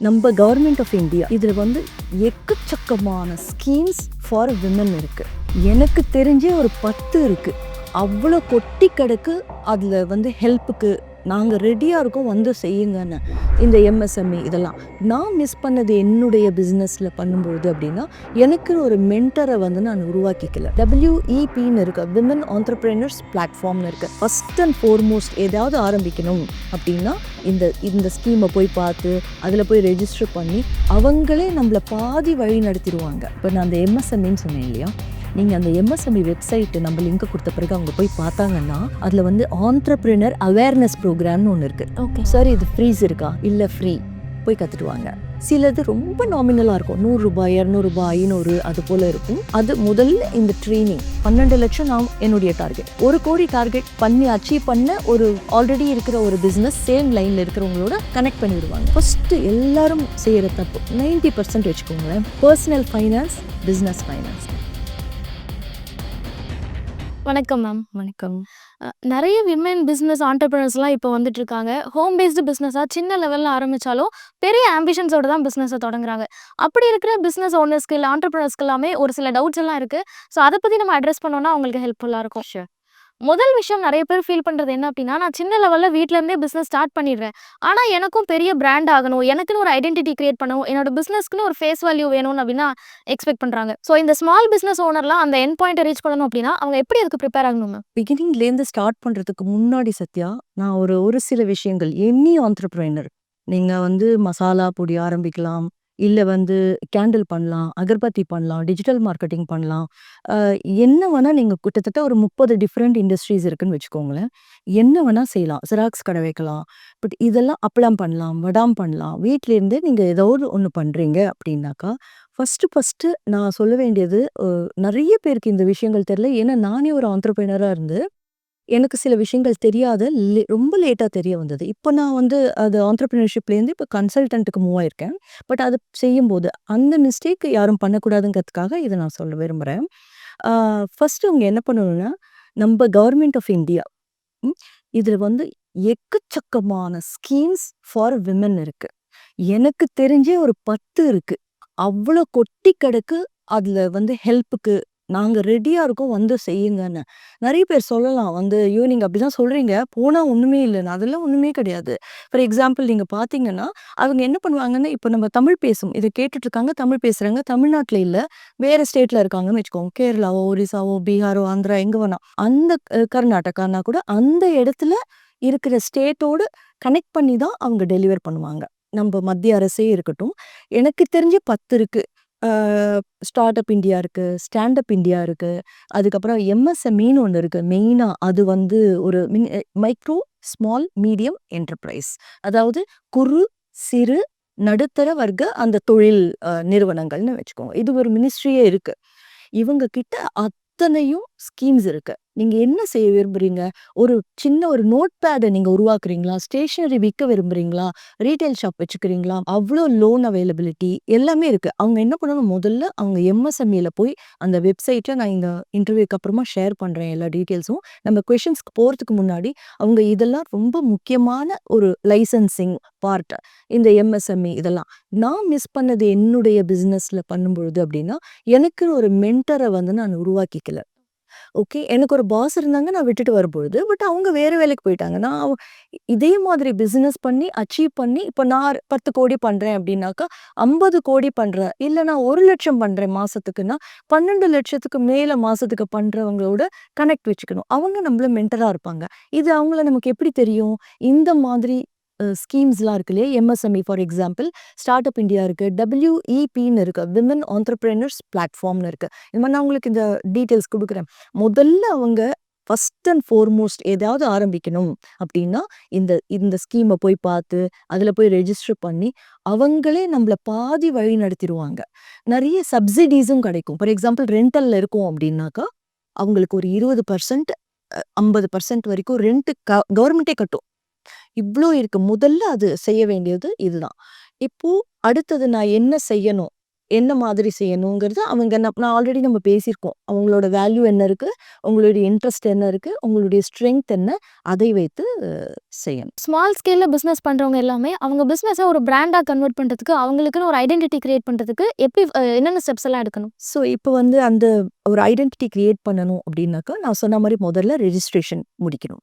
நம்ம government of India இதில் வந்து எக்கச்சக்கமான ஸ்கீம்ஸ் ஃபார் விமன் இருக்குது எனக்கு தெரிஞ்சே ஒரு பத்து இருக்குது அவ்வளோ கொட்டி கிடக்கு அதில் வந்து ஹெல்ப்புக்கு நாங்கள் ரெடியாக இருக்கோம் வந்து செய்யுங்கன்னு. இந்த எம்எஸ்எம்இ இதெல்லாம். நான் மிஸ் பண்ணது என்னுடைய பிஸ்னஸில் பண்ணும்பொழுது அப்படின்னா எனக்கு ஒரு மென்டரை வந்து நான் உருவாக்கிக்கல. டபிள்யூஇபின்னு இருக்கு. விமன் ஆண்டர்பிரினர்ஸ் பிளாட்ஃபார்ம்னு இருக்கு. ஃபர்ஸ்ட் அண்ட் ஃபோர்மோஸ்ட் ஏதாவது ஆரம்பிக்கணும் அப்படின்னா இந்த இந்த ஸ்கீமை போய் பார்த்து அதில் போய் ரெஜிஸ்டர் பண்ணி அவங்களே நம்மளை பாதி வழி நடத்திடுவாங்க. இப்போ நான் அந்த எம்எஸ்எம்இன்னு சொன்னேன் இல்லையா? நீங்கள் அந்த எம்எஸ்எம்இ வெப்சைட் நம்ம லிங்க் கொடுத்த பிறகு அவங்க போய் பார்த்தாங்கன்னா அதில் வந்து ஆண்டர்பிரினர் அவேர்னஸ் ப்ரோக்ராம்னு ஒன்று இருக்குது ஓகே சார் இது ஃப்ரீஸ் இருக்கா? இல்லை ஃப்ரீ போய் கற்றுட்டுவாங்க சிலது ரொம்ப நாமினலாக இருக்கும். நூறுரூபா இரநூறுபா ஐநூறு அது போல் இருக்கும். அது முதல்ல இந்த ட்ரைனிங் பன்னெண்டு லட்சம் நான் என்னுடைய டார்கெட் ஒரு கோடி டார்கெட் பண்ணி அச்சீவ் பண்ண ஒரு ஆல்ரெடி இருக்கிற ஒரு பிஸ்னஸ் சேம் லைனில் இருக்கிறவங்களோட கனெக்ட் பண்ணிவிடுவாங்க ஃபஸ்ட்டு எல்லாரும் செய்கிற தப்பு. நைன்டி பர்சன்ட் வச்சுக்கோங்களேன். பர்சனல் ஃபைனான்ஸ் பிஸ்னஸ் ஃபைனான்ஸ் வணக்கம் மேம். வணக்கம். நிறைய விமன் பிஸ்னஸ் ஆண்டர்பிரினர்ஸ்லாம் இப்போ வந்துட்டு இருக்காங்க ஹோம் பேஸ்டு பிஸ்னஸாக சின்ன லெவலில் ஆரம்பித்தாலும் பெரிய ஆம்பிஷன்ஸோட தான் பிஸ்னஸை தொடங்குறாங்க. அப்படி இருக்கிற பிஸ்னஸ் ஓனர்ஸ்க்கு இல்லை ஆண்டர்பிரினர்ஸ்க்கு எல்லாமே ஒரு சில டவுட்ஸ் எல்லாம் இருக்குது ஸோ அதை பற்றி நம்ம அட்ரஸ் பண்ணோம்னா அவங்களுக்கு ஹெல்ப்ஃபுல்லாக இருக்கும். முதல் விஷயம் நிறைய பேர் ஃபீல் பண்ணுறது என்ன அப்படின்னா நான் சின்ன லெவலில் வீட்டிலேருந்தே பிஸ்னஸ் ஸ்டார்ட் பண்ணிடுறேன் ஆனால் எனக்கும் பெரிய பிராண்ட் ஆகணும் எனக்குன்னு ஒரு ஐடென்டிட்டி கிரியேட் பண்ணணும் என்னோட பிஸ்னஸ்க்குன்னு ஒரு ஃபேஸ் வேல்யூ வேணும்னு அப்படின்னா எக்ஸ்பெக்ட் பண்ணுறாங்க ஸோ இந்த ஸ்மால் பிஸ்னஸ் ஓனர்லாம் அந்த என் பாயிண்ட்டை ரீச் பண்ணணும் அப்படின்னா அவங்க எப்படி அதுக்கு ப்ரிப்பேர் ஆகணும் பிகினிங்லேருந்து ஸ்டார்ட் பண்ணுறதுக்கு முன்னாடி சத்யா நான் ஒரு ஒரு சில விஷயங்கள் எனி ஆண்டர்பிரைனர் நீங்கள் வந்து மசாலா பொடி ஆரம்பிக்கலாம் இல்லை வந்து கேண்டில் பண்ணலாம் அகர்பத்தி பண்ணலாம் டிஜிட்டல் மார்க்கெட்டிங் பண்ணலாம். என்ன வேணால் நீங்கள் கிட்டத்தட்ட ஒரு முப்பது டிஃப்ரெண்ட் இண்டஸ்ட்ரீஸ் இருக்குன்னு வச்சுக்கோங்களேன். என்ன வேணால் செய்யலாம். ஜெராக்ஸ் கடை வைக்கலாம். பட் இதெல்லாம் அப்பளம் பண்ணலாம் வடாம் பண்ணலாம். வீட்டிலேருந்தே நீங்கள் ஏதாவது ஒன்று பண்ணுறீங்க அப்படின்னாக்கா ஃபஸ்ட்டு ஃபஸ்ட்டு நான் சொல்ல வேண்டியது நிறைய பேருக்கு இந்த விஷயங்கள் தெரில ஏன்னா நானே ஒரு ஆண்டர்பிரினராக இருந்து எனக்கு சில விஷயங்கள் தெரியாத. லே ரொம்ப லேட்டாக தெரிய வந்தது. இப்போ நான் வந்து அது ஆண்டர்பிரினர்ஷிப்லேருந்து இப்போ கன்சல்டன்ட்டுக்கு மூவ் ஆயிருக்கேன். பட் அது செய்யும்போது அந்த மிஸ்டேக் யாரும் பண்ணக்கூடாதுங்கிறதுக்காக இதை நான் சொல்ல விரும்புகிறேன் ஃபஸ்ட்டு அவங்க என்ன பண்ணணும்னா நம்ம கவர்மெண்ட் ஆஃப் இந்தியா இதில் வந்து எக்கச்சக்கமான ஸ்கீம்ஸ் ஃபார் விமன் இருக்குது எனக்கு தெரிஞ்சே ஒரு பத்து இருக்கு. அவ்வளோ கொட்டி கிடக்கு அதில் வந்து ஹெல்ப்புக்கு நாங்கள் ரெடியாக இருக்கோம் வந்து செய்யுங்கன்னு. நிறைய பேர் சொல்லலாம். வந்து ஐயோ நீங்கள் அப்படி தான் சொல்கிறீங்க போனால் ஒன்றுமே இல்லைன்னு அதெல்லாம் ஒன்றுமே கிடையாது. ஃபார் எக்ஸாம்பிள் நீங்கள் பார்த்தீங்கன்னா அவங்க என்ன பண்ணுவாங்கன்னா இப்போ நம்ம தமிழ் பேசும் இதை கேட்டுட்ருக்காங்க தமிழ் பேசுகிறாங்க தமிழ்நாட்டில் இல்லை வேறு ஸ்டேட்டில் இருக்காங்கன்னு வச்சுக்கோங்க. கேரளாவோ ஒரிசாவோ பீகாரோ ஆந்திரா எங்கே வேணா. அந்த கர்நாடகானா கூட அந்த இடத்துல இருக்கிற ஸ்டேட்டோடு கனெக்ட் பண்ணி தான் அவங்க டெலிவர் பண்ணுவாங்க. நம்ம மத்திய அரசே இருக்கட்டும். எனக்கு தெரிஞ்சு பத்து இருக்குது ஸ்டார்ட் அப் இந்தியா இருக்குது ஸ்டாண்டப் இண்டியா இந்தியா அதுக்கப்புறம் எம்எஸ்எம்இன்னு ஒன்று இருக்குது மெயினாக அது வந்து ஒரு மைக்ரோ ஸ்மால் மீடியம் என்டர்பிரைஸ். அதாவது குறு சிறு நடுத்தர வர்க்க அந்த தொழில் நிறுவனங்கள்னு வச்சுக்கோங்க. இது ஒரு மினிஸ்ட்ரியே இருக்குது இவங்க கிட்ட அத்தனையும் ஸ்கீம்ஸ் இருக்குது நீங்கள் என்ன செய்ய விரும்புகிறீங்க ஒரு சின்ன ஒரு நோட் பேடை நீங்கள் உருவாக்குறீங்களா? ஸ்டேஷனரி விற்க விரும்புறீங்களா? ரீட்டைல் ஷாப் வச்சுக்கிறீங்களா? அவ்வளோ லோன் அவைலபிலிட்டி எல்லாமே இருக்குது அவங்க என்ன பண்ணணும்? முதல்ல அவங்க எம்எஸ்எம்இல போய் அந்த வெப்சைட்டை நான் இந்த இன்டர்வியூக்கு அப்புறமா ஷேர் பண்ணுறேன் எல்லா டீட்டெயில்ஸும். நம்ம கொஷின்ஸ்க்கு போகிறதுக்கு முன்னாடி அவங்க இதெல்லாம் ரொம்ப முக்கியமான ஒரு லைசன்சிங் பார்ட் இந்த எம்எஸ்எம்இ இதெல்லாம். நான் மிஸ் பண்ணது என்னுடைய பிஸ்னஸில் பண்ணும்பொழுது அப்படின்னா எனக்கு ஒரு மென்டரை வந்து நான் உருவாக்கிக்கல. ஓகே எனக்கு ஒரு பாஸ் இருந்தாங்க நான் விட்டுட்டு வரும்பொழுது பட் அவங்க வேறு வேலைக்கு போயிட்டாங்க. நான் இதே மாதிரி பிஸ்னஸ் பண்ணி அச்சீவ் பண்ணி இப்போ நான் பத்து கோடி பண்ணுறேன் அப்படின்னாக்கா ஐம்பது கோடி பண்ணுறேன் இல்லை நான் ஒரு லட்சம் பண்ணுறேன் மாதத்துக்குன்னா பன்னெண்டு லட்சத்துக்கு மேலே மாதத்துக்கு பண்ணுறவங்களோட கனெக்ட் வச்சுக்கணும். அவங்க நம்மள மென்டராக இருப்பாங்க. இது அவங்கள நமக்கு எப்படி தெரியும்? இந்த மாதிரி ஸ்கீம்ஸ்லாம் இருக்கு இல்லையா? MSME for example start up India இருக்குது டபிள்யூஇபின்னு இருக்குது விமன் ஆண்டர்பிரினர்ஸ் பிளாட்ஃபார்ம்னு இருக்குது இந்த மாதிரி நான் உங்களுக்கு இந்த டீட்டெயில்ஸ் கொடுக்குறேன். முதல்ல அவங்க ஃபஸ்ட் அண்ட் ஃபோர்மோஸ்ட் ஏதாவது ஆரம்பிக்கணும் அப்படின்னா இந்த இந்த ஸ்கீமை போய் பார்த்து அதில் போய் ரெஜிஸ்டர் பண்ணி அவங்களே நம்மள பாதி வழி நடத்திடுவாங்க. நிறைய சப்சிடிஸும் கிடைக்கும். ஃபார் எக்ஸாம்பிள் ரெண்டல்ல இருக்கும் அப்படின்னாக்கா அவங்களுக்கு ஒரு இருபது பர்சன்ட் ஐம்பது பர்சன்ட் வரைக்கும் ரெண்ட் கவர்மெண்ட்டே கட்டும். இவ்வளோ இருக்கு முதல்ல அது செய்ய வேண்டியது இதுதான் இப்போ அடுத்தது நான் என்ன செய்யணும் என்ன மாதிரி செய்யணுங்கிறது அவங்க நான் ஆல்ரெடி நம்ம பேசியிருக்கோம். அவங்களோட வேல்யூ என்ன இருக்கு? உங்களுடைய இன்ட்ரெஸ்ட் என்ன இருக்கு? உங்களுடைய ஸ்ட்ரெங்த் என்ன? அதை வைத்து செய்யணும். ஸ்மால் ஸ்கேல்ல பிசினஸ் பண்றவங்க எல்லாமே அவங்க பிசினஸ ஒரு பிராண்டா கன்வெர்ட் பண்றதுக்கு, அவங்களுக்குன்னு ஒரு ஐடென்டிட்டி கிரியேட் பண்றதுக்கு எப்படி என்னென்ன ஸ்டெப்ஸ் எல்லாம் எடுக்கணும்? ஸோ இப்போ வந்து அந்த ஒரு ஐடென்டிட்டி கிரியேட் பண்ணணும் அப்படின்னாக்கா, நான் சொன்ன மாரி முதல்ல ரெஜிஸ்ட்ரேஷன் முடிக்கணும்.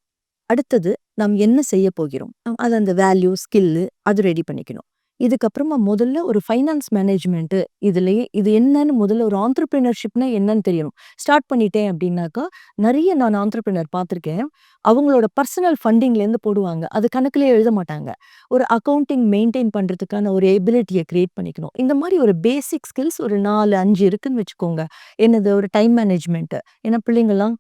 அடுத்தது நாம் என்ன செய்ய போகிறோம்? அது அந்த வேல்யூ, ஸ்கில்லு அது ரெடி பண்ணிக்கணும். இதுக்கப்புறமா முதல்ல ஒரு ஃபைனான்ஸ் மேனேஜ்மெண்ட்டு இதுலேயே இது என்னன்னு முதல்ல ஒரு ஆண்டர்பிரினர்ஷிப்னா என்னன்னு தெரியணும். ஸ்டார்ட் பண்ணிட்டேன் அப்படின்னாக்கா, நிறைய நான் ஆண்டர்பிரினர் பார்த்துருக்கேன். அவங்களோட பர்சனல் ஃபண்டிங்லேருந்து போடுவாங்க. அது கணக்குலேயே எழுத மாட்டாங்க. ஒரு அக்கௌண்டிங் மெயின்டைன் பண்ணுறதுக்கான ஒரு எபிலிட்டியை க்ரியேட் பண்ணிக்கணும். இந்த மாதிரி ஒரு பேசிக் ஸ்கில்ஸ் ஒரு 4, 5 இருக்குன்னு வச்சுக்கோங்க. என்னது ஒரு டைம் மேனேஜ்மெண்ட்டு ஏன்னா பிள்ளைங்கள்லாம்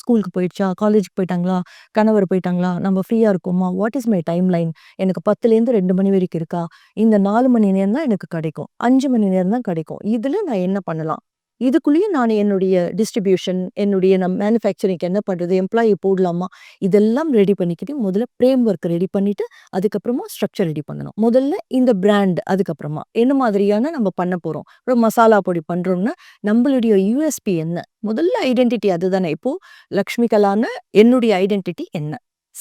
ஸ்கூலுக்கு போயிடுச்சா? காலேஜுக்கு போயிட்டாங்களா? கணவர் போயிட்டாங்களா? நம்ம ஃப்ரீயாக இருக்கோமா? What is my timeline? எனக்கு 10லேருந்து 2 மணி வரைக்கும் இருக்கா? இந்த நாலு மணி நேரம் தான் எனக்கு கிடைக்கும். அஞ்சு மணி நேரம் தான் கிடைக்கும். இதில் நான் என்ன பண்ணலாம்? இதுக்குள்ளேயும் நான் என்னுடைய டிஸ்ட்ரிபியூஷன், என்னுடைய நம் மேனுஃபேக்சரிங்க்கு என்ன பண்ணுறது எம்ப்ளாயி போடலாமா? இதெல்லாம் ரெடி பண்ணிக்கிட்டு முதல்ல ஃப்ரேம் ஒர்க் ரெடி பண்ணிவிட்டு அதுக்கப்புறமா ஸ்ட்ரக்சர் ரெடி பண்ணணும். முதல்ல இந்த பிராண்ட் அதுக்கப்புறமா என்ன மாதிரியான நம்ம பண்ண போகிறோம் அப்புறம் மசாலா பொடி பண்ணுறோம்னா நம்மளுடைய யூஎஸ்பி என்ன? முதல்ல ஐடென்டிட்டி அதுதானே. இப்போது லக்ஷ்மி என்னுடைய ஐடென்டிட்டி என்ன?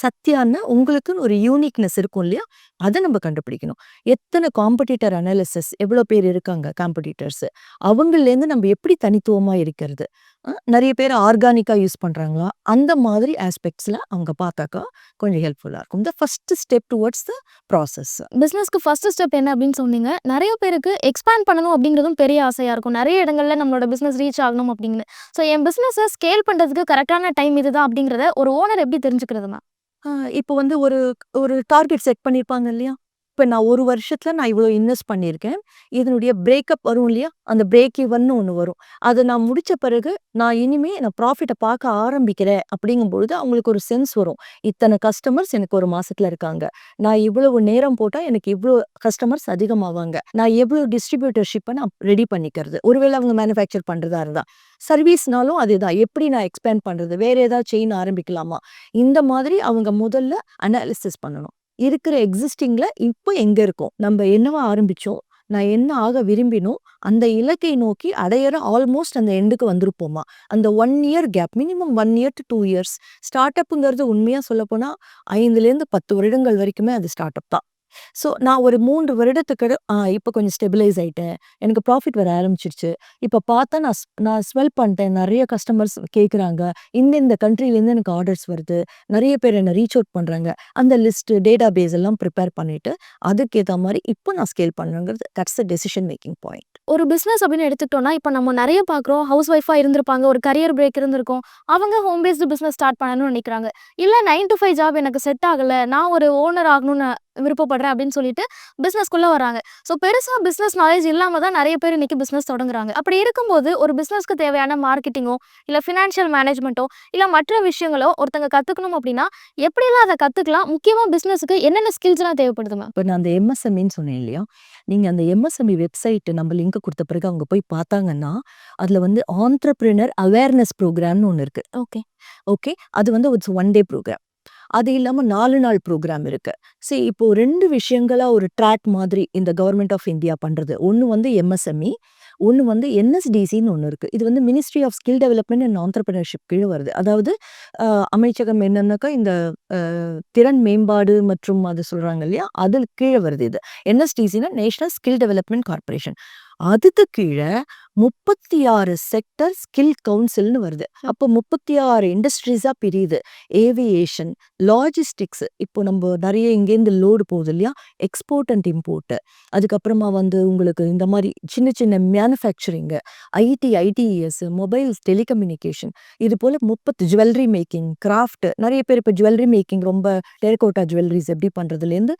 சத்யான்னா உங்களுக்குன்னு ஒரு யூனிக்னஸ் இருக்கும் இல்லையா? அதை நம்ம கண்டுபிடிக்கணும். எத்தனை காம்படிட்டர் அனாலிசிஸ் எவ்வளோ பேர் இருக்காங்க காம்படிட்டர்ஸ். அவங்கள்லேருந்து நம்ம எப்படி தனித்துவமாக இருக்கிறது? நிறைய பேர் ஆர்கானிக்காக யூஸ் பண்ணுறாங்களா அந்த மாதிரி ஆஸ்பெக்ட்ஸில் அவங்க பார்த்தாக்கா கொஞ்சம் ஹெல்ப்ஃபுல்லாக இருக்கும். The first step towards the process. பிஸ்னஸ்க்கு ஃபஸ்ட்டு ஸ்டெப் என்ன அப்படின்னு சொன்னீங்க. நிறைய பேருக்கு எக்ஸ்பேண்ட் பண்ணணும் அப்படிங்கிறதும் பெரிய ஆசையாக இருக்கும். நிறைய இடங்களில் நம்மளோட பிஸ்னஸ் ரீச் ஆகணும் அப்படின்னு. ஸோ என் பிஸ்னஸை ஸ்கேல் பண்ணுறதுக்கு கரெக்டான டைம் இதுதான் அப்படிங்கிறத ஒரு ஓனர் எப்படி தெரிஞ்சுக்கிறது மேம்? ஆ இப்போ வந்து ஒரு ஒரு டார்கெட் செட் பண்ணியிருப்பாங்க இல்லையா? இப்போ நான் ஒரு வருஷத்தில் நான் இவ்வளோ இன்வெஸ்ட் பண்ணியிருக்கேன். இதனுடைய பிரேக்கப் வரும் இல்லையா? அந்த பிரேக் ஈவன்னு ஒன்று வரும். அதை நான் முடித்த பிறகு, நான் இனிமேல் நான் ப்ராஃபிட்டை பார்க்க ஆரம்பிக்கிறேன் அப்படிங்கும்பொழுது அவங்களுக்கு ஒரு சென்ஸ் வரும். இத்தனை கஸ்டமர்ஸ் எனக்கு ஒரு மாதத்தில் இருக்காங்க. நான் இவ்வளவு நேரம் போட்டால் எனக்கு இவ்வளோ கஸ்டமர்ஸ் அதிகமாவாங்க. நான் எவ்வளோ டிஸ்ட்ரிபியூட்டர்ஷிப்பை நான் ரெடி பண்ணிக்கிறது. ஒருவேளை அவங்க மேனுஃபேக்சர் பண்ணுறதா இருந்தால் சர்வீஸ்னாலும் அதுதான் எப்படி நான் எக்ஸ்பேண்ட் பண்ணுறது வேறு ஏதாவது செயின் ஆரம்பிக்கலாமா? இந்த மாதிரி அவங்க முதல்ல அனாலிசிஸ் பண்ணணும். இருக்கிற எக்ஸிஸ்டிங்கில் இப்போ எங்கே இருக்கோம்? நம்ம என்னவா ஆரம்பிச்சோம்? நான் என்ன ஆக விரும்பினோம்? அந்த இலக்கை நோக்கி அடையற ஆல்மோஸ்ட் அந்த எண்டுக்கு வந்திருப்போமா? அந்த one year gap minimum one year two years. Start அப்புங்கிறது உண்மையாக சொல்லப்போனால் ஐந்துலேருந்து பத்து வருடங்கள் வரைக்குமே அது ஸ்டார்ட் அப் தான். ஸோ நான் ஒரு 3 வருடத்துக்கு ஆ கொஞ்சம் ஸ்டெபிலைஸ் ஆயிட்டேன். எனக்கு ப்ராஃபிட் வர ஆரம்பிச்சுருச்சு. இப்போ பார்த்தா நான் ஸ் நான் ஸ்வெல் பண்ணிட்டேன். நெறைய கஸ்டமர்ஸ் கேட்குறாங்க. இந்த இந்த கண்ட்ரிலேருந்து எனக்கு ஆர்டர்ஸ் வருது. நெறைய பேர் என்ன ரீச் அவுட் பண்றாங்க. அந்த லிஸ்ட்டு டேட்டா பேஸ் எல்லாம் ப்ரிப்பேர் பண்ணிட்டு, அதுக்கேத்த மாரி இப்போ நான் ஸ்கேல் பண்ணணுங்கிறது that's the decision making point. ஒரு பிஸ்னஸ் அப்படின்னு எடுத்துக்கிட்டோம்னா, இப்போ நம்ம நெறைய பார்க்குறோம். ஹவுஸ் ஒய்ஃபா இருந்திருப்பாங்க. ஒரு கரியர் பிரேக் இருந்திருக்கும். அவங்க ஹோம் பேஸ்டு பிஸ்னஸ் ஸ்டார்ட் பண்ணணும்னு நினைக்கிறாங்க. இல்ல 9 டூ 5 ஜாப் எனக்கு செட் ஆகல. நான் ஒரு ஓனர் ஆகணும்னு விருப்பப்படுறேன் அப்படின்னு சொல்லிட்டு பிசினஸ்க்குள்ள வராங்க. ஸோ பெருசா பிசினஸ் நாலேட்ஜ் இல்லாம தான் நெறைய பேர் இன்னைக்கு பிசினஸ் தொடங்குறாங்க. அப்படி இருக்கும்போது ஒரு பிசினஸ்க்கு தேவையான மார்க்கெட்டிங்கோ, இல்ல ஃபினான்ஷியல் மேனேஜ்மென்ட்டோ, இல்ல மற்ற விஷயங்களோ ஒருத்தங்க கத்துக்கணும் அப்படின்னா, எப்படிலாம் அத கத்துக்கலாம்? முக்கியமா பிசினஸ்க்கு என்னென்ன ஸ்கில்ஸ்லாம் தேவைப்படுது மேம்? இப்ப நான் அந்த எம்எஸ்எம்இன்னு சொன்னேன் இல்லையா? நீங்க அந்த எம்எஸ்எம்இ வெப்சைட் நம்ம லிங்க் குடுத்த பிறகு அவங்க போய் பார்த்தாங்கன்னா, அதுல வந்து ஆன்ட்ரப்ரனர் அவேர்னஸ் புரோகிராம்னு ஒண்ணு இருக்கு. ஓகே. ஓகே. அது வந்து இட்ஸ் 1 டே புரோகிராம். அது இல்லாம நாலு நாள் ப்ரோக்ராம் இருக்கு. சரி இப்போ ரெண்டு விஷயங்களா ஒரு ட்ராக் மாதிரி இந்த கவர்மெண்ட் ஆஃப் இந்தியா பண்றது. ஒன்று வந்து எம்எஸ்எம்இ, ஒன்று வந்து என்எஸ்டிசின்னு ஒன்று இருக்குது இது வந்து ministry of skill development and entrepreneurship கீழே வருது. அதாவது அமைச்சகம் என்னன்னாக்கா இந்த திறன் மேம்பாடு மற்றும் அது சொல்கிறாங்க இல்லையா? அதில் கீழே வருது இது. என்எஸ்டிசின்னா நேஷனல் ஸ்கில் டெவலப்மென்ட் கார்ப்பரேஷன். அதுக்கு கீழே 36 செக்டர் ஸ்கில் கவுன்சில்னு வருது. அப்போ முப்பத்தி ஆறு இண்டஸ்ட்ரீஸாக பிரியுது. ஏவியேஷன், லாஜிஸ்டிக்ஸ் இப்போ நம்ம நிறைய இங்கேருந்து லோடு போகுது இல்லையா? எக்ஸ்போர்ட் அண்ட் இம்போர்ட்டு அதுக்கப்புறமா வந்து உங்களுக்கு இந்த மாதிரி சின்ன சின்ன manufacturing IT, ITES mobiles, telecommunication இது போல் முப்பத்து ஜுவல்லரி மேக்கிங், கிராஃப்ட் நிறைய பேர் இப்போ ஜுவல்லரி மேக்கிங் ரொம்ப டெரகோட்டா ஜுவல்லரிஸ் எப்படி பண்ணுறதுலேருந்து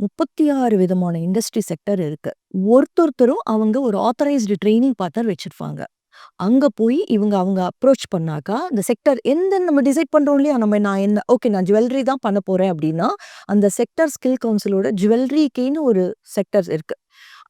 முப்பத்தி ஆறு விதமான இண்டஸ்ட்ரி செக்டர் இருக்கு. ஒருத்தொருத்தரும் அவங்க ஒரு ஆத்தரைஸ்டு ட்ரைனிங் பார்ட்னர் வச்சிருப்பாங்க. அங்க போய் இவங்க அவங்க அப்ரோச் பண்ணாக்கா, இந்த செக்டர் எந்த நம்ம டிசைட் பண்றோம் இல்லையா? நம்ம நான் என்ன ஓகே நான் ஜுவல்லரி தான் பண்ண போறேன் அப்படின்னா, அந்த செக்டர் ஸ்கில் கவுன்சிலோட ஜுவல்லரிக்குன்னு ஒரு செக்டர் இருக்கு.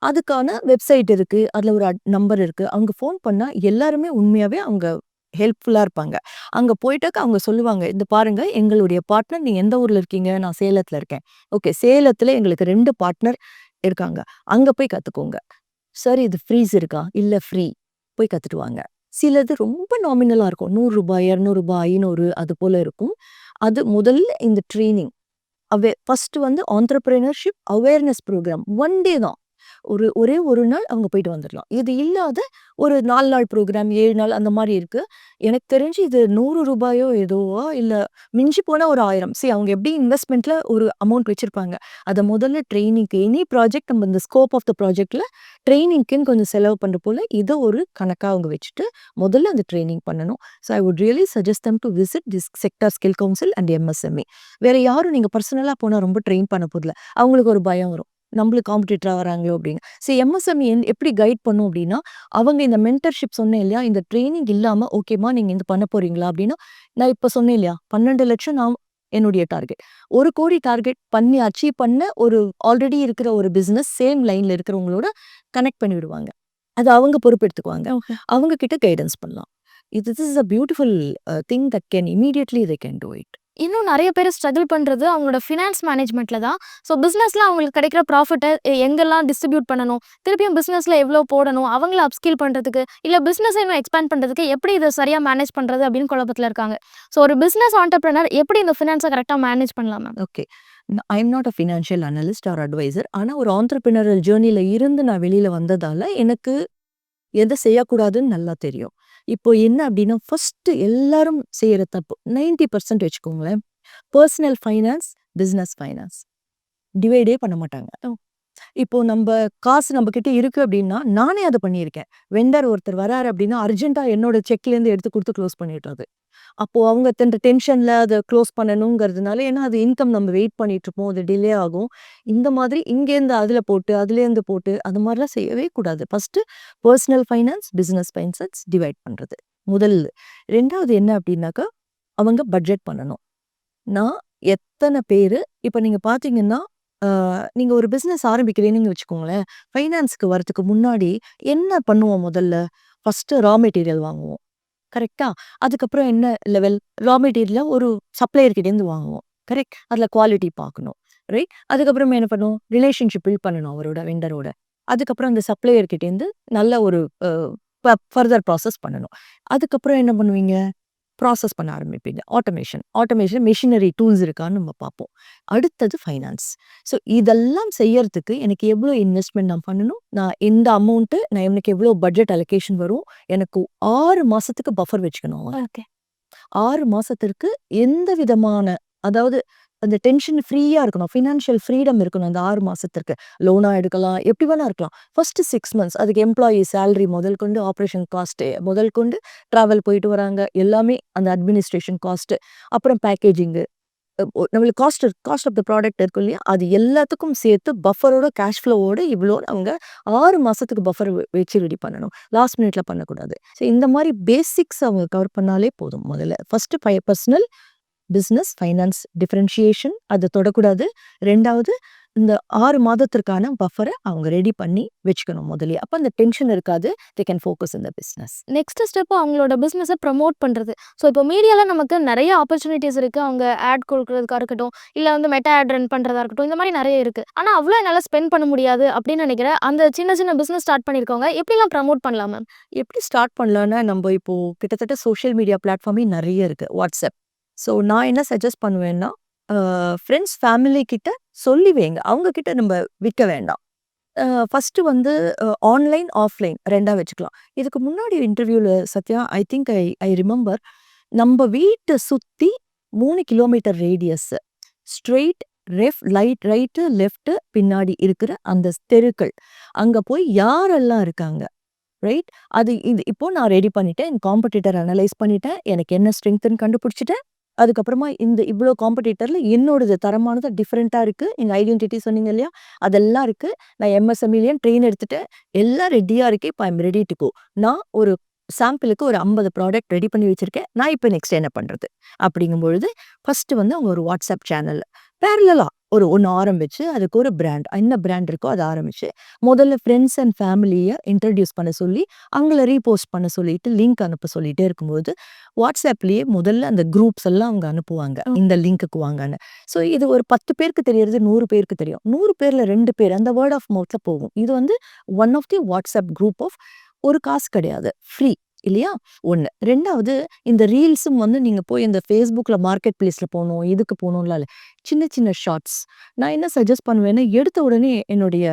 அதுக்கான வெப்சைட் இருக்கு. அதுல ஒரு நம்பர் இருக்கு. அவங்க ஃபோன் பண்ணா எல்லாருமே உண்மையாவே அவங்க ஹெல்ப்ஃபுல்லா இருப்பாங்க. அங்க போயிட்டாக்க அவங்க சொல்லுவாங்க, "இந்த பாருங்க எங்களுடைய பார்ட்னர் நீங்க எந்த ஊர்ல இருக்கீங்க? நான் சேலத்துல இருக்கேன். ஓகே சேலத்துல எங்களுக்கு ரெண்டு பார்ட்னர் இருக்காங்க. அங்க போய் கத்துக்கோங்க." சார் இது ஃப்ரீஸ் இருக்கா இல்ல ஃப்ரீ போய் கத்துட்டுவாங்க சிலது ரொம்ப நாமினலா இருக்கும் நூறு ரூபாய் இருநூறு ரூபாய் ஐநூறு அது போல இருக்கும் அது முதல்ல இந்த ட்ரைனிங் அவே ஃபர்ஸ்ட் வந்து entrepreneurship awareness programme one day தான் ஒரு ஒரே ஒரு நாள் அவங்க போயிட்டு வந்துடலாம். இது இல்லாத ஒரு நாலு நாள் ப்ரோக்ராம் ஏழு நாள் அந்த மாதிரி இருக்கு. எனக்கு தெரிஞ்சு இது நூறு ரூபாயோ ஏதோவோ இல்லை மிஞ்சி போனால் ஒரு ஆயிரம். சரி அவங்க எப்படி இன்வெஸ்ட்மெண்ட்டில் ஒரு அமௌண்ட் வச்சிருப்பாங்க. அதை முதல்ல ட்ரைனிங்க்கு எனி ப்ராஜெக்ட் நம்ம இந்த ஸ்கோப் ஆஃப் த ப்ராஜெக்டில் ட்ரைனிங்க்குன்னு கொஞ்சம் செலவு பண்ணுற போல் இதை ஒரு கணக்காக அவங்க வச்சுட்டு முதல்ல அந்த ட்ரைனிங் பண்ணணும். So I would really suggest them to visit this sector skill council and MSME வேற யாரும் நீங்கள் பர்சனலாக போனால் ரொம்ப ட்ரெயின் பண்ண போதில்ல அவங்களுக்கு ஒரு பயம் வரும். நம்மளுக்கு காம்படிட்டரா வராங்களோ அப்படின்னு சரி எம்எஸ்எம்இ எப்படி கைட் பண்ணும் அப்படின்னா அவங்க இந்த மென்டர்ஷிப் சொன்னேன் இல்லையா இந்த ட்ரைனிங் இல்லாம ஓகேமா நீங்க இந்த பண்ண போறீங்களா? அப்படின்னா நான் இப்ப சொன்னேன் இல்லையா பன்னெண்டு லட்சம் நான் என்னுடைய டார்கெட் ஒரு கோடி டார்கெட் பண்ணி அச்சீவ் பண்ண ஒரு ஆல்ரெடி இருக்கிற ஒரு பிசினஸ் சேம் லைன்ல இருக்கிறவங்களோட கனெக்ட் பண்ணி விடுவாங்க. அது அவங்க பொறுப்பெடுத்துக்குவாங்க. அவங்க கிட்ட கைடன்ஸ் பண்ணலாம். இது this is a beautiful thing that can immediately they can do it இன்னும் நிறைய பேர் ஸ்ட்ரகிள் பண்ணுறது அவங்களோட ஃபினான்ஸ் மேனேஜ்மெண்ட்டில் தான். ஸோ பிஸ்னஸில் அவங்களுக்கு கிடைக்கிற ப்ராஃபிட்டை எங்கெல்லாம் டிஸ்ட்ரிபியூட் பண்ணணும்? திருப்பியும் பிஸ்னஸில் எவ்வளோ போடணும்? அவங்கள அப்ஸ்கில் பண்ணுறதுக்கு இல்லை பிஸ்னஸ் இன்னும் எக்ஸ்பேண்ட் பண்ணுறதுக்கு எப்படி இதை சரியாக மேனேஜ் பண்ணுறது அப்படின்னு குழப்பத்தில் இருக்காங்க. ஸோ ஒரு பிஸ்னஸ் ஆண்டர்பிரினர் எப்படி இந்த ஃபினான்ஸை கரெக்டாக மேனேஜ் பண்ணலாம் ma'am okay I am not a financial analyst or advisor ஆனால் ஒரு ஆண்டர்பிரினரல் ஜேர்னியில் இருந்து நான் வெளியில் வந்ததால் எனக்கு எதை செய்யக்கூடாதுன்னு நல்லா தெரியும். இப்போ என்ன அப்படின்னா ஃபஸ்ட்டு எல்லாரும் செய்கிற தப்பு நைன்டி பர்சன்ட் வச்சுக்கோங்களேன். Personal finance business finance divide பண்ண மாட்டாங்க. இப்போ நம்ம காசு நம்ம கிட்ட இருக்கு அப்படின்னா நானே அதை பண்ணியிருக்கேன். வெண்டர் ஒருத்தர் வராரு அப்படின்னா அர்ஜென்ட்டா என்னோட செக்ல இருந்து எடுத்து கொடுத்து க்ளோஸ் பண்ணிடுறது. அப்போ அவங்க தன் டென்ஷன்ல அதை க்ளோஸ் பண்ணணுங்கிறதுனால ஏன்னா அது இன்கம் நம்ம வெயிட் பண்ணிட்டு இருப்போம் அது டிலே ஆகும். இந்த மாதிரி இங்கேருந்து அதுல போட்டு அதுலேருந்து போட்டு அது மாதிரிலாம் செய்யவே கூடாது. First personal finance business finance divide பண்றது. முதல் ரெண்டாவது என்ன அப்படின்னாக்கா அவங்க பட்ஜெட் பண்ணணும். நான் எத்தனை பேர் இப்போ நீங்க பார்த்தீங்கன்னா நீங்கள் நீங்க ஒரு பிசினஸ் ஆரம்பிக்கிறீங்கன்னு வச்சுக்கோங்களேன் ஃபைனான்ஸ்க்கு வரதுக்கு முன்னாடி என்ன பண்ணுவோம் முதல்ல? ஃபஸ்ட்டு ரா மெட்டீரியல் வாங்குவோம். கரெக்டாக அதுக்கப்புறம் என்ன லெவல் ரா மெட்டீரியல ஒரு சப்ளையர் கிட்டேருந்து வாங்குவோம். கரெக்ட் அதில் குவாலிட்டி பார்க்கணும். ரைட் அதுக்கப்புறமே என்ன பண்ணுவோம்? ரிலேஷன்ஷிப் பில்ட் பண்ணணும் அவரோட வெண்டரோட அதுக்கப்புறம் அந்த சப்ளையர் கிட்டேருந்து நல்ல ஒரு ஃபர்தர் ப்ராசஸ் பண்ணணும். அதுக்கப்புறம் என்ன பண்ணுவீங்க? ப்ராசஸ் பண்ண ஆரம்பிப்பீங்க. ஆட்டோமேஷன் ஆட்டோமேஷன் மிஷினரி டூல்ஸ் இருக்கான்னு நம்ம பார்ப்போம். அடுத்தது ஃபைனான்ஸ் ஸோ இதெல்லாம் செய்யறதுக்கு எனக்கு எவ்வளோ இன்வெஸ்ட்மெண்ட் நான் பண்ணணும்? நான் எந்த அமௌண்ட்டு நான் எனக்கு எவ்வளோ பட்ஜெட் அலோகேஷன் வரும்? எனக்கு ஆறு மாசத்துக்கு பஃபர் வச்சுக்கணும் ஆறு மாசத்திற்கு எந்த விதமான அதாவது அந்த டென்ஷன் ஃப்ரீயாக இருக்கணும். ஃபினான்ஷியல் ஃப்ரீடம் இருக்கணும் அந்த ஆறு மாதத்திற்கு லோனாக எடுக்கலாம் எப்படி வேணா இருக்கலாம். ஃபஸ்ட்டு சிக்ஸ் மந்த்ஸ் அதுக்கு எம்ப்ளாயி சேலரி முதல் கொண்டு ஆப்ரேஷன் காஸ்ட்டு முதல் கொண்டு ட்ராவல் போயிட்டு வராங்க. எல்லாமே அந்த அட்மினிஸ்ட்ரேஷன் காஸ்ட்டு அப்புறம் பேக்கேஜிங்கு நம்மளுக்கு cost cost of the product இருக்கும் இல்லையா? அது எல்லாத்துக்கும் சேர்த்து பஃபரோட கேஷ் ஃப்ளோவோட இவ்வளோ அவங்க ஆறு மாதத்துக்கு பஃபர் வச்சு ரெடி பண்ணணும். லாஸ்ட் மினிட்ல பண்ணக்கூடாது. ஸோ இந்த மாதிரி பேசிக்ஸ் அவங்க கவர் பண்ணாலே போதும் முதல்ல. First first personal business finance differentiation அதை தொடக்கூடாது. ரெண்டாவது இந்த ஆறு மாதத்திற்கான பஃபரை அவங்க ரெடி பண்ணி வச்சுக்கணும் முதல்ல அப்போ அந்த டென்ஷன் இருக்காது. தே கேன் ஃபோக்கஸ் இந்த பிஸ்னஸ் நெக்ஸ்ட் ஸ்டெப் அவங்களோட பிஸ்னஸை ப்ரமோட் பண்ணுறது ஸோ இப்போ மீடியாவில் நமக்கு நிறைய ஆப்பர்ச்சுனிட்டிஸ் இருக்குது அவங்க ஆட் கொடுக்குறதுக்கா இருக்கட்டும் இல்லை வந்து மெட்டா ஆட் ரன் பண்ணுறதா இருக்கட்டும் இந்த மாதிரி நிறைய இருக்குது ஆனால் அவ்வளோ என்னால் ஸ்பெண்ட் பண்ண முடியாது அப்படின்னு நினைக்கிறேன். அந்த சின்ன சின்ன பிஸ்னஸ் ஸ்டார்ட் பண்ணியிருக்கவங்க எப்படிலாம் ப்ரமோட் பண்ணலாம் மேம் எப்படி ஸ்டார்ட் பண்ணலான்னா நம்ம இப்போ கிட்டத்தட்ட சோஷியல் மீடியா பிளாட்ஃபார்மே நிறைய இருக்கு. வாட்ஸ்அப் ஸோ நான் என்ன சஜஸ்ட் பண்ணுவேன்னா ஃப்ரெண்ட்ஸ் ஃபேமிலி கிட்ட சொல்லி வைங்க. அவங்க கிட்ட நம்ம விற்க வேண்டாம். ஃபஸ்ட்டு வந்து ஆன்லைன் ஆஃப்லைன் ரெண்டாக வச்சுக்கலாம். இதுக்கு முன்னாடி இன்டர்வியூவில் Sathya I think I I remember நம்ம வீட்டை சுற்றி மூணு kilometre radius straight ref light right left பின்னாடி இருக்கிற அந்த தெருக்கள். அங்கே போய் யாரெல்லாம் இருக்காங்க? ரைட் அது இது இப்போ நான் ரெடி பண்ணிட்டேன். என் காம்படிட்டர் அனலைஸ் பண்ணிட்டேன். எனக்கு என்ன ஸ்ட்ரென்த்னு கண்டுபிடிச்சிட்டேன். அதுக்கப்புறமா இந்த இவ்வளோ காம்படிட்டரில் என்னோடது தரமானது டிஃப்ரெண்ட்டாக இருக்குது எங்கள் ஐடென்டிட்டி சொன்னீங்க இல்லையா? அதெல்லாம் இருக்குது நான் எம்எஸ்எம்இலேயும் ட்ரெயின் எடுத்துகிட்டு எல்லாம் ரெடியாக இருக்கேன் இப்போ ஐம் ரெடி டு கோ நான் ஒரு சாம்பிளுக்கு ஒரு ஐம்பது ப்ராடக்ட் ரெடி பண்ணி வச்சுருக்கேன். நான் இப்போ நெக்ஸ்ட் என்ன பண்ணுறது அப்படிங்கும்பொழுது ஃபஸ்ட்டு வந்து அவங்க ஒரு வாட்ஸ்அப் சேனல் பேரலா ஒரு ஒண்ணு ஆரம்பிச்சு, அதுக்கு ஒரு பிராண்ட் என்ன பிராண்ட் இருக்கோ அத ஆரம்பிச்சு, முதல்ல ஃபிரெண்ட்ஸ் அண்ட் ஃபேமிலிய இன்ட்ரோடியூஸ் பண்ண சொல்லி, அவங்கள ரீபோஸ்ட் பண்ண சொல்லிட்டு, லிங்க் அனுப்ப சொல்லிட்டே இருக்கும்போது, WhatsAppலயே முதல்ல அந்த குரூப்ஸ் எல்லாம் அவங்க அனுப்புவாங்க. இந்த லிங்க்குக்கு வாங்கன்னு. ஸோ இது ஒரு 10 பேருக்கு தெரியறது 100 பேருக்கு தெரியும். 100 பேர்ல 2 பேர் அந்த வேர்ட் ஆஃப் மவுத்ல போகும். இது வந்து one of the WhatsApp group of ஒரு காசு கிடையாது. ஃப்ரீ இல்லையா? 1. 2வது இந்த ரீல்ஸும் வந்து நீங்கள் போய் இந்த ஃபேஸ்புக்கில் மார்க்கெட் பிளேஸில் போகணும் இதுக்கு போணும்லாம் இல்லை சின்ன சின்ன ஷார்ட்ஸ். நான் என்ன சஜஸ்ட் பண்ணுவேன்னா, எடுத்த உடனே என்னுடைய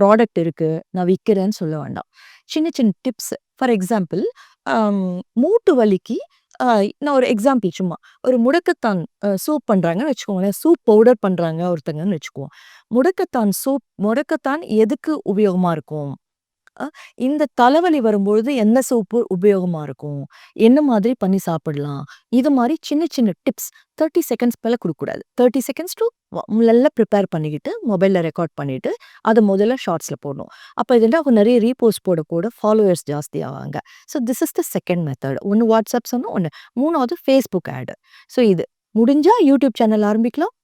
ப்ராடக்ட் இருக்குது நான் விற்கிறேன்னு சொல்ல வேண்டாம். சின்ன சின்ன டிப்ஸ். ஃபார் எக்ஸாம்பிள் மூட்டு வலிக்கு நான் ஒரு எக்ஸாம்பிள் சும்மா. ஒரு முடக்கத்தான் சூப் பண்ணுறாங்கன்னு வச்சுக்கோங்களேன். சூப் பவுடர் பண்ணுறாங்க ஒருத்தங்கன்னு வச்சுக்குவோம். முடக்கத்தான் சூப் முடக்கத்தான் எதுக்கு உபயோகமாக இருக்கும்? இந்த தலைவலி வரும்பொழுது என்ன சூப்பு உபயோகமா இருக்கும்? என்ன மாதிரி பண்ணி சாப்பிடலாம்? இது மாதிரி சின்ன சின்ன டிப்ஸ் 30 செகண்ட்ஸ் மேல குடுக்கக்கூடாது. 30 செகண்ட்ஸ் டூ நல்லா ப்ரிப்பேர் பண்ணிக்கிட்டு, மொபைல்ல ரெக்கார்ட் பண்ணிட்டு, அத முதல்ல ஷார்ட்ஸ்ல போடணும். அப்ப இது அவங்க நிறைய ரீபோஸ்ட் போட கூட ஃபாலோவர்ஸ் ஜாஸ்தி ஆவாங்க. So this is the second method. ஒன்று வாட்ஸ்அப் சொன்னால் ஒன்று மூணாவது ஃபேஸ்புக் ஆடு ஸோ இது. முடிஞ்சா யூடியூப் சேனல் ஆரம்பிக்கலாம்.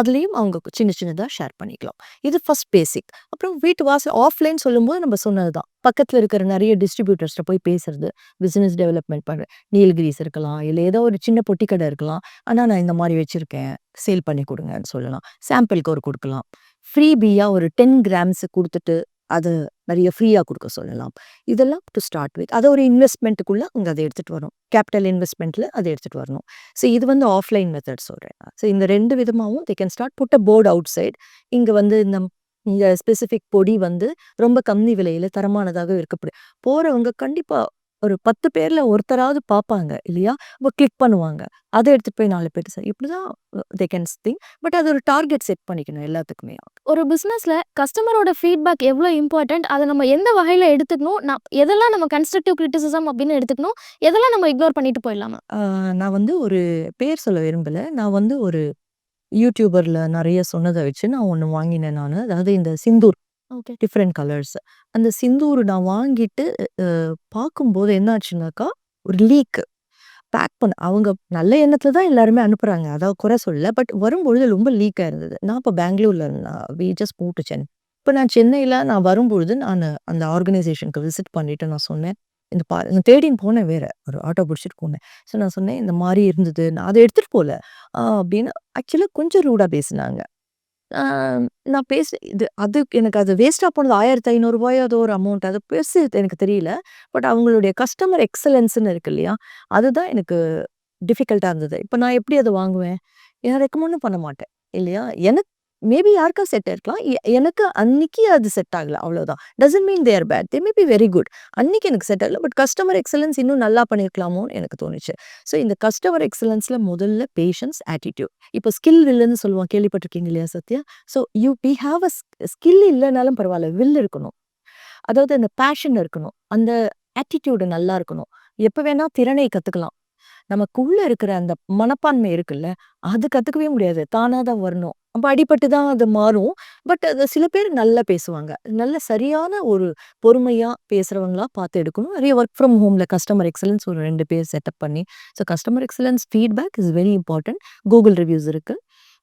அதுலேயும் அவங்க சின்ன சின்னதாக ஷேர் பண்ணிக்கலாம். இது ஃபர்ஸ்ட் பேசிக். அப்புறம் வீட்டு வாசல் ஆஃப்லைன் சொல்லும்போது நம்ம சொன்னது தான். பக்கத்தில் இருக்கிற நிறைய டிஸ்ட்ரிபியூட்டர்ஸ்ட்ட போய் பேசுறது. பிஸ்னஸ் டெவலப்மெண்ட் பண்ணுற நீல்கிரிஸ் இருக்கலாம், இல்லை ஏதோ ஒரு சின்ன பொட்டி கடை இருக்கலாம். ஆனால் நான் இந்த மாதிரி வச்சுருக்கேன் சேல் பண்ணி கொடுங்கன்னு சொல்லலாம். சாம்பிளுக்கு ஒரு கொடுக்கலாம் ஃப்ரீபியாக ஒரு 10 கிராம்ஸ் கொடுத்துட்டு அது நிறைய ஃப்ரீயாக கொடுக்க சொல்லலாம். இதெல்லாம் டூ ஸ்டார்ட் வித். அதை ஒரு இன்வெஸ்ட்மெண்ட்டுக்குள்ளே அங்கே அதை எடுத்துகிட்டு வரும் கேபிட்டல் இன்வெஸ்ட்மெண்ட்டில் அதை எடுத்துகிட்டு வரணும். ஸோ இது வந்து ஆஃப்லைன் மெத்தட் சொல்கிறேன் ஸோ இந்த ரெண்டு விதமாகவும் they can start put a board outside. இங்கே வந்து இந்த இந்த ஸ்பெசிஃபிக் பொடி வந்து ரொம்ப கம்மி விலையில் தரமானதாக இருக்கப்படும் போகிறவங்க கண்டிப்பாக ஒரு 10 பேர்ல ஒருத்தராவது பாப்பாங்க இல்லையா? அப்ப கிளிக் பண்ணுவாங்க. அத எடுத்துட்டு போய் 4 பேர்ட்ட சரி இப்படிதான் தே கேன் திங்க். பட் அது ஒரு டார்கெட் செட் பண்ணிக்கணும் எல்லாத்துக்குமே. ஒரு பிசினஸ்ல கஸ்டமரோட ஃபீட்பேக் எவ்ளோ இம்பார்ட்டன்ட், அத நம்ம எந்த வகையில எடுத்துக்கணும், நான் எதெல்லாம் நம்ம கன்ஸ்ட்ரக்டிவ் கிரிட்டிசிசம் அப்படின்னு எடுத்துக்கணும், எதெல்லாம் நம்ம இக்னோர் பண்ணிட்டு போயிடலாமா? நான் வந்து ஒரு பேர் சொல்ல விரும்பல. நான் வந்து ஒரு யூடியூபர்ல நெறைய சொன்னத வச்சு நான் ஒண்ணு வாங்கினேன் நானு. அதாவது இந்த சிந்தூர். ஓகே. Different colours. அந்த சிந்தூர் நான் வாங்கிட்டு அ பார்க்கும்போது என்னாச்சுனாக்கா, ஒரு லீக். பேக் பண்ண அவங்க நல்ல எண்ணத்தில் தான் எல்லாருமே அனுப்புறாங்க. அத குறை சொல்லல. பட் வரும்பொழுது ரொம்ப லீக்கா இருந்தது. நான் இப்போ பெங்களூர்ல இருந்தேன். We just move to Chennai. இப்ப நான் சென்னையில நான் வரும்பொழுது நானு அந்த ஆர்கனைசேஷனுக்கு விசிட் பண்ணிட்டு நான் சொன்னேன். இந்த பா நான் தேடின்னு போனேன் வேற. ஒரு ஆட்டோ புடிச்சுட்டு போனேன். ஸோ நான் சொன்னேன், இந்த மாரி இருந்தது. நான் அத எடுத்துட்டு போல. அப்படின்னு ஆக்சுவலா கொஞ்சம் ரூடா பேசினாங்க நான் பேச இது அது எனக்கு அது வேஸ்ட்டாக போனது ஆயிரத்தி 1500 அது ஒரு அமௌண்ட். அது பெருசு எனக்கு தெரியல. பட் அவங்களுடைய கஸ்டமர் எக்ஸலன்ஸ்னு இருக்கு இல்லையா? அதுதான் எனக்கு டிஃபிகல்ட்டாக இருந்தது. இப்போ நான் எப்படி அதை வாங்குவேன்? நான் ரெக்கமெண்டும் பண்ண மாட்டேன். இல்லையா? எனக்கு மேபி யாருக்கா செட் ஆயிருக்கலாம். எனக்கு அன்னைக்கு அது செட் ஆகல. அவ்வளோதான். Doesn't mean they're bad. They may be very good. அன்னைக்கு எனக்கு செட் ஆகல. பட் கஸ்டமர் எக்ஸலன்ஸ் இன்னும் நல்லா பண்ணியிருக்கலாமோன்னு எனக்கு தோணுச்சு. ஸோ இந்த கஸ்டமர் எக்ஸலன்ஸில் முதல்ல பேஷன்ஸ், ஆட்டிடியூட் இப்போ ஸ்கில் வில்லுன்னு சொல்லுவோம். கேள்விப்பட்டிருக்கீங்க இல்லையா Sathya? So you be have a skill இல்லைனாலும் பரவாயில்ல வில் இருக்கணும். அதாவது அந்த பேஷன் இருக்கணும். அந்த ஆட்டிடியூடு நல்லா இருக்கணும். எப்போ வேணால் திறனை கற்றுக்கலாம் நமக்குள்ள இருக்கிற அந்த மனப்பான்மை இருக்குல்ல, அது கத்துக்கவே முடியாது. தானா தான் வரணும். அப்ப அடிபட்டு தான் அது மாறும். பட் அது சில பேர் நல்லா பேசுவாங்க. நல்ல சரியான ஒரு பொறுமையா பேசுறவங்களா பார்த்து எடுக்கணும். நிறைய ஒர்க் ஃப்ரம் ஹோம்ல கஸ்டமர் எக்ஸலன்ஸ் ஒரு ரெண்டு பேர் செட்டப் பண்ணி, so customer excellence feedback is very important. Google reviews இருக்கு.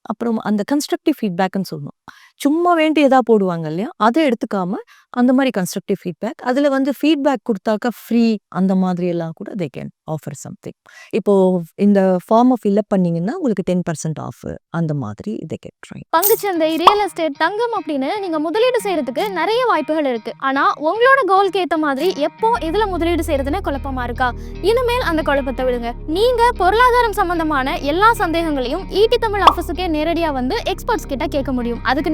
அப்புறம் அந்த கன்ஸ்ட்ரக்டிவ் ஃபீட்பேக்குன்னு சொல்லணும். சும்மா வேண்டியதா போடுவாங்க இல்லையா? அதை எடுத்துக்காம, அந்த மாதிரி கன்ஸ்ட்ரக்டிவ் ஃபீட்பேக். அதில் வந்து ஃபீட்பேக் கொடுத்தாக்கா ஃப்ரீ அந்த மாதிரி எல்லாம் கூட தே கேன் ஆஃபர் சம்திங். இப்போ இந்த ஃபார்மை ஃபில் அப் பண்ணீங்கன்னா, உங்களுக்கு 10% ஆஃப் அந்த மாதிரி இதை கேன் ட்ரை. பங்குச்சந்தை, ரியல் எஸ்டேட், தங்கம் அப்படின்னு நீங்கள் முதலீடு செய்கிறதுக்கு நிறைய வாய்ப்புகள் இருக்கு. ஆனால் உங்களோட கோல்க்கு ஏற்ற மாதிரி எப்போ இதில் முதலீடு செய்கிறதுன்னு குழப்பமா இருக்கா? இனிமேல் அந்த குழப்பத்தை விடுங்க. நீங்கள் பொருளாதாரம் சம்பந்தமான எல்லா சந்தேகங்களையும் ஈடி தமிழ் ஆஃபீஸுக்கே நேரடியாக வந்து எக்ஸ்பர்ட்ஸ் கிட்ட கேட்க முடியும். அதுக்கு